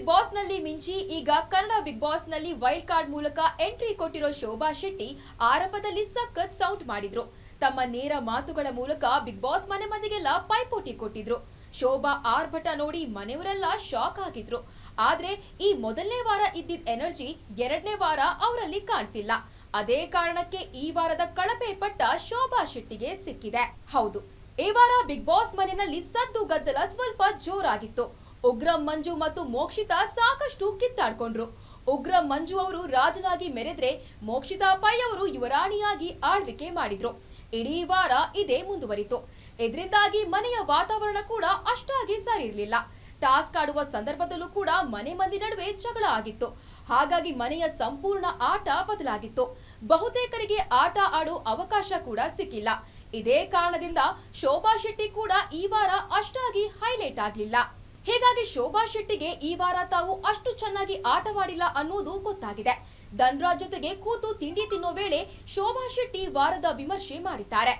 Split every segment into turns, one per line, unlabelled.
Big ಬಾಸ್ನಲ್ಲಿ ಮಿಂಚಿ, ಈಗ ಕನ್ನಡ ಬಿಗ್ ಬಾಸ್ನಲ್ಲಿ ವೈಲ್ಡ್ ಕಾರ್ಡ್ ಮೂಲಕ ಎಂಟ್ರಿ ಕೊಟ್ಟಿರೋ ಶೋಭಾ ಶೆಟ್ಟಿ ಆರಂಭದಲ್ಲಿ ಸಖತ್ ಸೌಂಡ್ ಮಾಡಿದ್ರು. ತಮ್ಮ ನೇರ ಮಾತುಗಳ ಮೂಲಕ ಬಿಗ್ ಬಾಸ್ ಮನೆ ಮಂದಿಗೆಲ್ಲ ಪೈಪೋಟಿ ಕೊಟ್ಟಿದ್ರು. ಶೋಭಾ ಆರ್ಭಟ ನೋಡಿ ಮನೆಯವರೆಲ್ಲ ಶಾಕ್ ಆಗಿದ್ರು. ಆದ್ರೆ ಈ ಮೊದಲನೇ ವಾರ ಇದ್ದಿದ್ದ ಎನರ್ಜಿ ಎರಡನೇ ವಾರ ಅವರಲ್ಲಿ ಕಾಣಿಸಿಲ್ಲ. ಅದೇ ಕಾರಣಕ್ಕೆ ಈ ವಾರದ ಕಳಪೆ ಪಟ್ಟ ಶೋಭಾ ಶೆಟ್ಟಿಗೆ ಸಿಕ್ಕಿದೆ. ಹೌದು, ಈ ವಾರ ಬಿಗ್ ಬಾಸ್ ಮನೆಯಲ್ಲಿ ಸದ್ದು ಗದ್ದಲ ಸ್ವಲ್ಪ ಜೋರಾಗಿತ್ತು. ಉಗ್ರ ಮಂಜು ಮತ್ತು ಮೋಕ್ಷಿತಾ ಸಾಕಷ್ಟು ಕಿತ್ತಾಡ್ಕೊಂಡ್ರು. ಉಗ್ರ ಮಂಜು ಅವರು ರಾಜನಾಗಿ ಮೆರೆದ್ರೆ ಮೋಕ್ಷಿತಾ ಪೈ ಅವರು ಯುವರಾಣಿಯಾಗಿ ಆಳ್ವಿಕೆ ಮಾಡಿದ್ರು. ಇಡೀ ವಾರ ಇದೇ ಮುಂದುವರಿತು. ಇದರಿಂದಾಗಿ ಮನೆಯ ವಾತಾವರಣ ಕೂಡ ಅಷ್ಟಾಗಿ ಸರಿ ಇರಲಿಲ್ಲ ಟಾಸ್ಕ್ ಆಡುವ ಸಂದರ್ಭದಲ್ಲೂ ಕೂಡ ಮನೆ ಮಂದಿ ನಡುವೆ ಜಗಳ ಆಗಿತ್ತು. ಹಾಗಾಗಿ ಮನೆಯ ಸಂಪೂರ್ಣ ಆಟ ಬದಲಾಗಿತ್ತು. ಬಹುತೇಕರಿಗೆ ಆಟ ಆಡೋ ಅವಕಾಶ ಕೂಡ ಸಿಕ್ಕಿಲ್ಲ. ಇದೇ ಕಾರಣದಿಂದ ಶೋಭಾ ಶೆಟ್ಟಿ ಕೂಡ ಈ ವಾರ ಅಷ್ಟಾಗಿ ಹೈಲೈಟ್ ಆಗ್ಲಿಲ್ಲ. ಹೀಗಾಗಿ ಶೋಭಾ ಶೆಟ್ಟಿಗೆ ಈ ವಾರ ತಾವು ಅಷ್ಟು ಚೆನ್ನಾಗಿ ಆಟವಾಡಿಲ್ಲ ಅನ್ನೋದು ಗೊತ್ತಾಗಿದೆ. ಧನ್ರಾಜ್ ಜೊತೆಗೆ ಕೂತು ತಿಂಡಿ ತಿನ್ನೋ ವೇಳೆ ಶೋಭಾ ಶೆಟ್ಟಿ ವಾರದ ವಿಮರ್ಶೆ ಮಾಡಿದ್ದಾರೆ.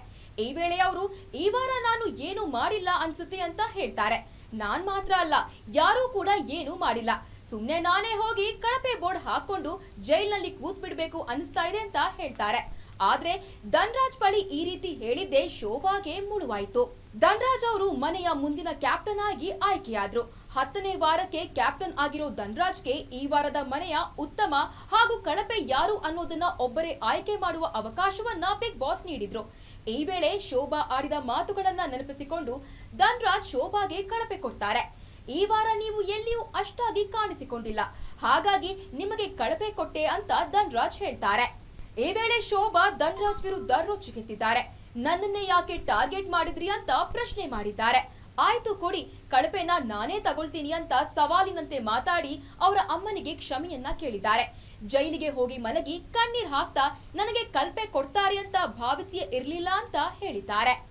ಈ ವೇಳೆ ಅವರು, ಈ ವಾರ ನಾನು ಏನು ಮಾಡಿಲ್ಲ ಅನ್ಸುತ್ತೆ ಅಂತ ಹೇಳ್ತಾರೆ. ನಾನ್ ಮಾತ್ರ ಅಲ್ಲ, ಯಾರೂ ಕೂಡ ಏನೂ ಮಾಡಿಲ್ಲ. ಸುಮ್ಮನೆ ನಾನೇ ಹೋಗಿ ಕಳಪೆ ಬೋರ್ಡ್ ಹಾಕೊಂಡು ಜೈಲ್ನಲ್ಲಿ ಕೂತ್ ಬಿಡ್ಬೇಕು ಅನಿಸ್ತಾ ಇದೆ ಅಂತ ಹೇಳ್ತಾರೆ. ಆದ್ರೆ ಧನ್ರಾಜ್ ಬಳಿ ಈ ರೀತಿ ಹೇಳಿದ್ದೆ ಶೋಭಾಗೆ ಮುಳುವಾಯಿತು. ಧನ್ರಾಜ್ ಅವರು ಮನೆಯ ಮುಂದಿನ ಕ್ಯಾಪ್ಟನ್ ಆಗಿ ಆಯ್ಕೆಯಾದ್ರು. ಹತ್ತನೇ ವಾರಕ್ಕೆ ಕ್ಯಾಪ್ಟನ್ ಆಗಿರೋ ಧನ್ರಾಜ್ಗೆ ಈ ವಾರದ ಮನೆಯ ಉತ್ತಮ ಹಾಗೂ ಕಳಪೆ ಯಾರು ಅನ್ನೋದನ್ನ ಒಬ್ಬರೇ ಆಯ್ಕೆ ಮಾಡುವ ಅವಕಾಶವನ್ನ ಬಿಗ್ ಬಾಸ್ ನೀಡಿದ್ರು. ಈ ವೇಳೆ ಶೋಭಾ ಆಡಿದ ಮಾತುಗಳನ್ನ ನೆನಪಿಸಿಕೊಂಡು ಧನ್ರಾಜ್ ಶೋಭಾಗೆ ಕಳಪೆ ಕೊಡ್ತಾರೆ. ಈ ವಾರ ನೀವು ಎಲ್ಲಿಯೂ ಅಷ್ಟಾಗಿ ಕಾಣಿಸಿಕೊಂಡಿಲ್ಲ. ಹಾಗಾಗಿ ನಿಮಗೆ ಕಳಪೆ ಕೊಟ್ಟೆ ಅಂತ ಧನ್ರಾಜ್ ಹೇಳ್ತಾರೆ. ಈ ವೇಳೆ ಶೋಭಾ ಧನ್ರಾಜ್ ವಿರುದ್ಧ ರೊಚ್ಚಿಗೆತ್ತಿದ್ದಾರೆ ನನ್ನನ್ನೇ ಯಾಕೆ ಟಾರ್ಗೆಟ್ ಮಾಡಿದ್ರಿ ಅಂತ ಪ್ರಶ್ನೆ ಮಾಡಿದ್ದಾರೆ. ಆಯ್ತು ಕೊಡಿ, ಕಳಪೆನ ನಾನೇ ತಗೊಳ್ತೀನಿ ಅಂತ ಸವಾಲಿನಂತೆ ಮಾತಾಡಿ ಅವರ ಅಮ್ಮನಿಗೆ ಕ್ಷಮೆಯನ್ನ ಕೇಳಿದ್ದಾರೆ. ಜೈಲಿಗೆ ಹೋಗಿ ಮಲಗಿ ಕಣ್ಣೀರ್ ಹಾಕ್ತಾ, ನನಗೆ ಕಲ್ಪೆ ಕೊಡ್ತಾರೆ ಅಂತ ಭಾವಿಸಿಯೇ ಇರಲಿಲ್ಲ ಅಂತ ಹೇಳಿದ್ದಾರೆ.